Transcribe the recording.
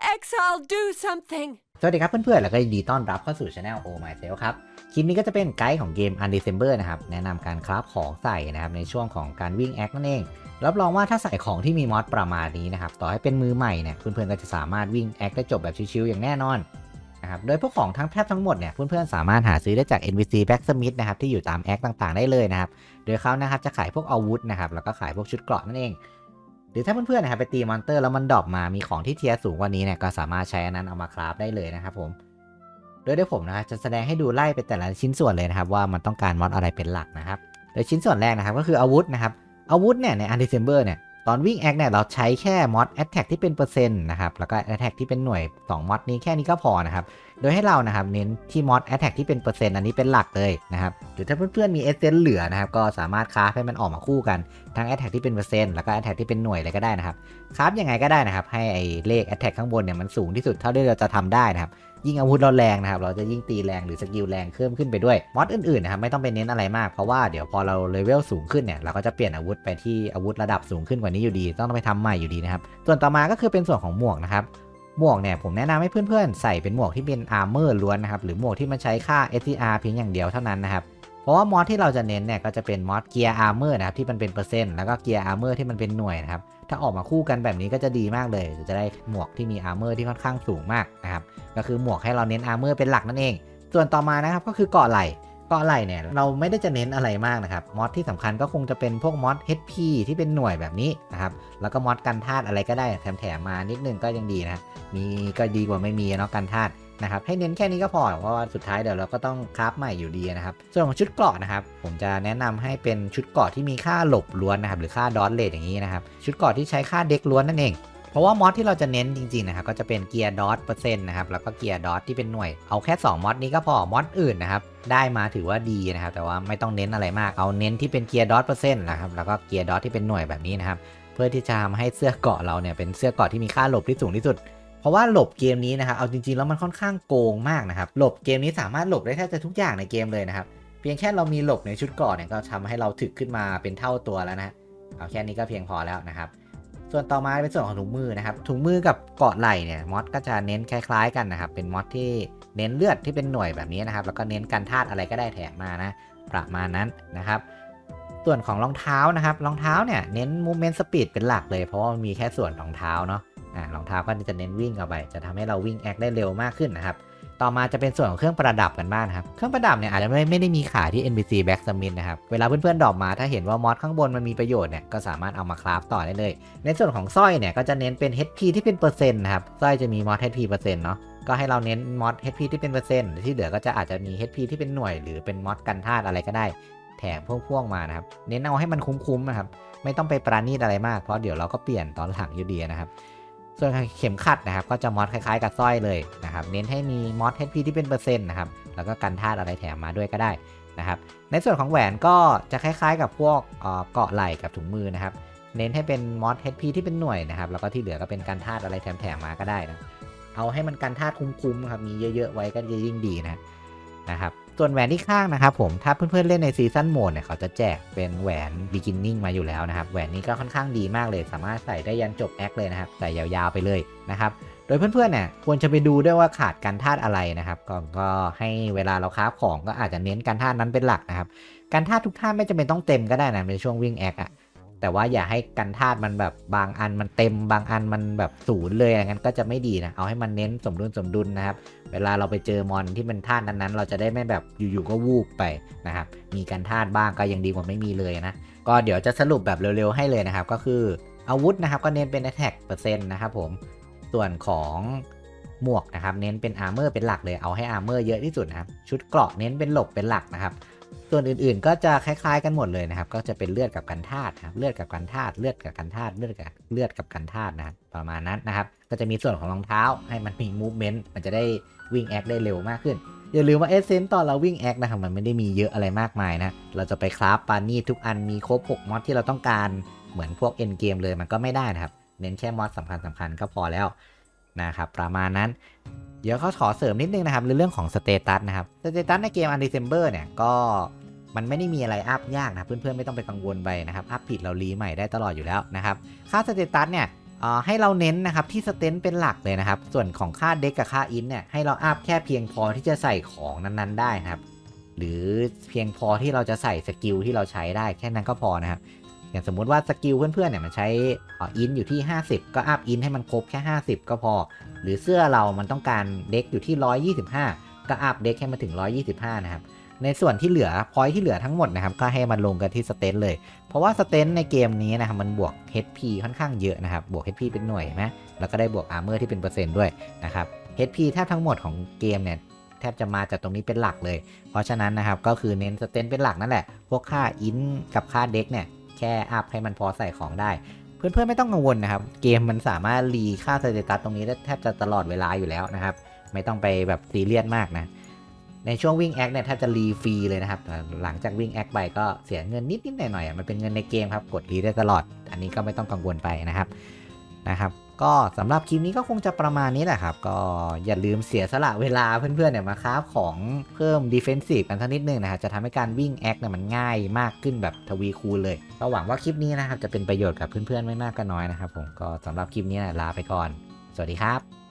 Exile, do something! สวัสดีครับเพื่อนๆ แล้วก็ยินดีต้อนรับเข้าสู่ช anel o m y s e l f ครับ คลิปนี้ก็จะเป็นไกด์ของเกม Undecember นะครับ แนะนำการคราฟของใส่นะครับ ในช่วงของการวิ่งแอคนั่นเอง รับรองว่าถ้าใส่ของที่มีมอดประมาณนี้นะครับ ต่อให้เป็นมือใหม่เนี่ย เพื่อนๆ ก็จะสามารถวิ่งแอคได้จบแบบชิวๆอย่างแน่นอนนะครับ โดยพวกของทั้งแทบทั้งหมดเนี่ย เพื่อนๆ สามารถหาซื้อได้จาก NPC Blacksmith นะครับ ที่อยู่ตามแอคต่างๆ ได้เลยนะครับ โดยเขานะครับจะขายพวกอาวุธนะครับ แล้วก็ขายพวกชุดเกราะนั่นเอง หรือถ้าเพื่อนๆนะครับไปตีมอนเตอร์แล้วมันดรอปมามีของที่เทียสูงกว่านี้เนี่ยก็สามารถใช้อันนั้นเอามาคราฟได้เลยนะครับผมโดยด้วยผมนะครับจะแสดงให้ดูไล่ไปแต่ละชิ้นส่วนเลยนะครับ ว่ามันต้องการมอดอะไรเป็นหลักนะครับโดยชิ้นส่วนแรกนะครับก็คืออาวุธนะครับอาวุธเนี่ยใน u n d e c e m b e r เนี่ยตอนวิ่งแอคเนี่ยเราใช้แค่มอด Attack ที่เป็นเปอร์เซ็นต์นะครับแล้วก็ Attack ที่เป็นหน่วย2มอดนี้แค่นี้ก็พอนะครับ โดยให้เรานะครับเน้นที่มอด Attack ที่เป็นเปอร์เซ็นต์อันนี้เป็นหลักเลยนะครับหรือถ้าเพื่อนๆมีเอเซนเหลือนะครับก็สามารถคราฟให้มันออกมาคู่กันทั้ง Attack ที่เป็นเปอร์เซ็นต์แล้วก็ Attack ที่เป็นหน่วยเลยก็ได้นะครับคราฟยังไงก็ได้นะครับให้ไอเลข Attack ข้างบนเนี่ยมันสูงที่สุดเท่าที่เราจะทำได้นะครับยิ่งอาวุธเราแรงนะครับ เราจะยิ่งตีแรงหรือสกิลแรงเพิ่มขึ้นไปด้วย มอดอื่นๆนะครับไม่ต้องไปเน้นอะไรมากเพราะว่าเดี๋ยวพอเราเลเวลสูงขึ้นเนี่ยเราก็จะเปลี่ยนอาวุธไปที่อาวุธระดับสูงขึ้นกว่านี้อยู่ดี ต้องไปทำใหม่อยู่ดีนะครับ ส่วนต่อมาก็คือเป็นส่วนของหมวกนะครับ หมวกเนี่ยผมแนะนำให้เพื่อนๆ ใส่เป็นหมวกที่เป็นอาร์เมอร์ล้วนนะครับ หรือหมวกที่มันใช้ค่า SCR เพียงอย่างเดียวเท่านั้นนะครับ เพราะว่ามอดที่เราจะเน้นเนี่ยก็จะเป็นมอดเกียร์อาร์เมอร์นะครับที่มันเป็นเปอร์เซ็นต์แล้วก็เกียร์อาร์เมอร์ที่มันเป็นหน่วยนะครับ ถ้าออกมาคู่กันแบบนี้ก็จะดีมากเลย จะได้หมวกที่มีอาร์เมอร์ที่ค่อนข้างสูงมากนะครับ ก็คือหมวกให้เราเน้นอาร์เมอร์เป็นหลักนั่นเอง ส่วนต่อมานะครับก็คือเกาะไหล่ กาะไหล่เนี่ยเราไม่ได้จะเน้นอะไรมากนะครับมอดที่สำคัญก็คงจะเป็นพวกมอด HP ที่เป็นหน่วยแบบนี้นะครับแล้วก็มอดกันธาตุอะไรก็ได้แถมๆมานิดนึงก็ยังดีนะมีก็ดีกว่าไม่มีเนาะกันธาตุนะครับให้เน้นแค่นี้ก็พอเพราะว่าสุดท้ายเดี๋ยวเราก็ต้องคราฟใหม่อยู่ดีนะครับ ส่วนของชุดเกราะนะครับ ผมจะแนะนำให้เป็นชุดเกราะที่มีค่าหลบล้วนนะครับหรือค่าดอทเลทอย่างนี้นะครับชุดเกราะที่ใช้ค่าเด็กล้วนนั่นเอง ราะว่ามอดที่เราจะเน้นจริงๆนะครับก็จะเป็นเกียร์ดอทเปอร์เซ็นต์นะครับแล้วก็เกียร์ดอทที่เป็นหน่วยเอาแค่2มอดนี้ก็พอมอดอื่นนะครับได้มาถือว่าดีนะครับแต่ว่าไม่ต้องเน้นอะไรมากเอาเน้นที่เป็นเกียร์ดอทเปอร์เซ็นต์นะครับแล้วก็เกียร์ดอทที่เป็นหน่วยแบบนี้นะครับเพื่อที่จะทำให้เสื้อเกาะเราเนี่ยเป็นเสื้อเกาะที่มีค่าหลบที่สูงที่สุดเพราะว่าหลบเกมนี้นะครับ เอาจริงๆ แล้วมันค่อนข้างโกงมากนะครับ หลบเกมนี้สามารถหลบได้แทบจะทุกอย่างในเกมเลยนะครับ เพียงแค่เรามีหลบในชุดเกาะเนี่ยก็ทำให้เราถึกขึ้นมาเป็นเท่าตัวแล้วนะ เอาแค่นี้ก็เพียงพอแล้วนะครับ ส่วนต่อมาเป็นส่วนของถุงมือนะครับ ถุงมือกับเกาะไหล่เนี่ยมอดก็จะเน้นคล้าย ๆ กันนะครับ เป็นมอดที่เน้นเลือดที่เป็นหน่วยแบบนี้นะครับ แล้วก็เน้นกันธาตุอะไรก็ได้แถมมานะประมาณนั้นนะครับ ส่วนของรองเท้านะครับ รองเท้าเนี่ยเน้น movement speed เป็นหลักเลย เพราะว่ามันมีแค่ส่วนรองเท้าเนาะอ่ารองเท้าก็จะเน้นวิ่งเอาไป จะทำให้เราวิ่งแอคได้เร็วมากขึ้นนะครับ ต่อมาจะเป็นส่วนของเครื่องประดับกันบ้างครับ เครื่องประดับเนี่ยอาจจะไม่ไม่ได้มีขายที่ NPC Blacksmith นะครับ เวลาเพื่อนๆดรอปมาถ้าเห็นว่ามอสข้างบนมันมีประโยชน์เนี่ยก็สามารถเอามาคราฟต่อได้เลย ในส่วนของสร้อยเนี่ยก็จะเน้นเป็น HP ที่เป็นเปอร์เซ็นต์นะครับ สร้อยจะมีมอส HP เปอร์เซ็นต์เนาะ ก็ให้เราเน้นมอส HP ที่เป็นเปอร์เซ็นต์ที่เหลือก็จะอาจจะมี HP ที่เป็นหน่วย หรือเป็นมอสกันธาตุอะไรก็ได้ แถมพ่วงๆมานะครับ เน้นเอาให้มันคุ้มๆนะครับ ไม่ต้องไปปราณีตอะไรมาก เพราะเดี๋ยวเราก็เปลี่ยนตอนหลังอยู่ดีนะครับ ส่วนเข็มขัดนะครับ ก็จะมอสคล้ายๆกับสร้อยเลยนะครับ เน้นให้มีมอส HP ที่เป็นเปอร์เซ็นต์นะครับ แล้วก็กันธาตุอะไรแถมมาด้วยก็ได้นะครับ ในส่วนของแหวนก็จะคล้ายๆ กับพวกเกาะไหล่กับถุงมือนะครับ เน้นให้เป็นมอส HP ที่เป็นหน่วยนะครับ แล้วก็ที่เหลือก็เป็นกันธาตุอะไรแถมๆมาก็ได้นะ เอาให้มันกันธาตุคุ้มๆนะครับ มีเยอะๆไว้ก็จะยิ่งดีนะนะครับ ส่วนแหวนที่ข้างนะครับผมถ้าเพื่อนๆเล่นในซีซั่นโหมดเนี่ยเขาจะแจกเป็นแหวน beginning มาอยู่แล้วนะครับแหวนนี้ก็ค่อนข้างดีมากเลย สามารถใส่ได้ยันจบแอคเลยนะครับใส่ยาวๆไปเลยนะครับโดยเพื่อนๆเนี่ยควรจะไปดูด้วยว่าขาดกันธาตุอะไรนะครับก็ก็ให้เวลาเราค้าของก็อาจจะเน้นกันธาตุนั้นเป็นหลักนะครับกันธาตุทุกธาตุไม่จำเป็นต้องเต็มก็ได้นะในช่วงวิ่งแอคอะ แต่ว่าอย่าให้กันธาตุมันแบบบางอันมันเต็มบางอันมันแบบศูนย์เลยอย่างนั้นก็จะไม่ดีนะเอาให้มันเน้นสมดุลสมดุลนะครับ เวลาเราไปเจอมอนที่มันธาตุนั้นๆ เราจะได้ไม่แบบอยู่ๆก็วูบไปนะครับมีกันธาตุบ้างก็ยังดีกว่าไม่มีเลยนะก็เดี๋ยวจะสรุปแบบเร็วๆให้เลยนะครับ ก็คืออาวุธนะครับก็เน้นเป็น attack เปอร์เซ็นต์นะครับผมส่วนของหมวกนะครับเน้นเป็นอาร์เมอร์เป็นหลักเลยเอาให้อาร์เมอร์เยอะที่สุดนะครับชุดเกราะเน้นเป็นหลบเป็นหลักนะครับ ส่วนอื่นๆ ก็จะคล้ายๆกันหมดเลยนะครับ ก็จะเป็นเลือดกับกันธาตุนะครับ เลือดกับกันธาตุ เลือดกับกันธาตุ เลือดกับเลือดกับกันธาตุนะครับ ประมาณนั้นนะครับ ก็จะมีส่วนของรองเท้าให้มันมีมูฟเมนต์ มันจะได้วิ่งแอคได้เร็วมากขึ้น อย่าลืมว่าเอเซนตอนเราวิ่งแอคนะครับ มันไม่ได้มีเยอะอะไรมากมายนะ เราจะไปคราฟปานี่ทุกอันมีครบ6มอดที่เราต้องการ เหมือนพวกเอ็นเกมเลยมันก็ไม่ได้นะครับ เน้นแค่มอดสำคัญสำคัญๆก็พอแล้ว นะครับประมาณนั้น เดี๋ยวเขาขอเสริมนิดนึงนะครับในเรื่องของสเตตัสนะครับสเตตัสในเกม Undecember เนี่ยก็มันไม่ได้มีอะไรอัพยากนะเพื่อนๆไม่ต้องไปกังวลไปนะครับอัพผิดเรารีใหม่ได้ตลอดอยู่แล้วนะครับค่าสเตตัสเนี่ยให้เราเน้นนะครับที่สเตนเป็นหลักเลยนะครับ ส่วนของค่าเด็กกับค่าอินเนี่ยให้เราอัพแค่เพียงพอที่จะใส่ของนั้นๆ ได้นะครับ หรือเพียงพอที่เราจะใส่สกิลที่เราใช้ได้แค่นั้นก็พอนะครับ อย่างสมมุติว่าสกิลเพื่อนๆเนี่ยมันใช้อินอยู่ที่ 50 ก็อัพอินให้มันครบแค่ 50 ก็พอ หรือเสื้อเรามันต้องการเด็กอยู่ที่ 125 ก็อัพเด็กให้มันถึง 125 นะครับ ในส่วนที่เหลือพอยที่เหลือทั้งหมดนะครับก็ให้มันลงกันที่สเตนเลย เพราะว่าสเตนในเกมนี้นะครับมันบวก HP ค่อนข้างเยอะนะครับ บวก HP เป็นหน่วยเห็นไหมแล้วก็ได้บวก Armor ที่เป็นเปอร์เซ็นต์ด้วยนะครับ HP แทบทั้งหมดของเกมเนี่ยแทบจะมาจากตรงนี้เป็นหลักเลย เพราะฉะนั้นนะครับก็คือเน้นสเตนเป็นหลักนั่นแหละ พวกค่าอินกับค่าเด็กเนี่ย แค่อัพให้มันพอใส่ของได้ เพื่อนๆไม่ต้องกังวลนะครับ เกมมันสามารถรีค่าสเตตัสตรงนี้ได้แทบจะตลอดเวลาอยู่แล้วนะครับ ไม่ต้องไปแบบซีเรียสมากนะ ในช่วงวิ่งแอคเนี่ยถ้าจะรีฟรีเลยนะครับ หลังจากวิ่งแอคไปก็เสียเงินนิดๆหน่อยๆอะมันเป็นเงินในเกมครับ กดรีได้ตลอด อันนี้ก็ไม่ต้องกังวลไปนะครับนะครับ ก็สำหรับคลิปนี้ก็คงจะประมาณนี้แหละครับ ก็อย่าลืมเสียสละเวลาเพื่อนๆเนี่ยมาคราฟของเพิ่มดีเฟนซีฟกันสักนิดนึงนะครับจะทำให้การวิ่งแอคเนี่ยมันง่ายมากขึ้นแบบทวีคูณเลยก็หวังว่าคลิปนี้นะครับจะเป็นประโยชน์กับเพื่อนๆไม่มากก็น้อยนะครับผมก็สำหรับคลิปนี้นะลาไปก่อน สวัสดีครับ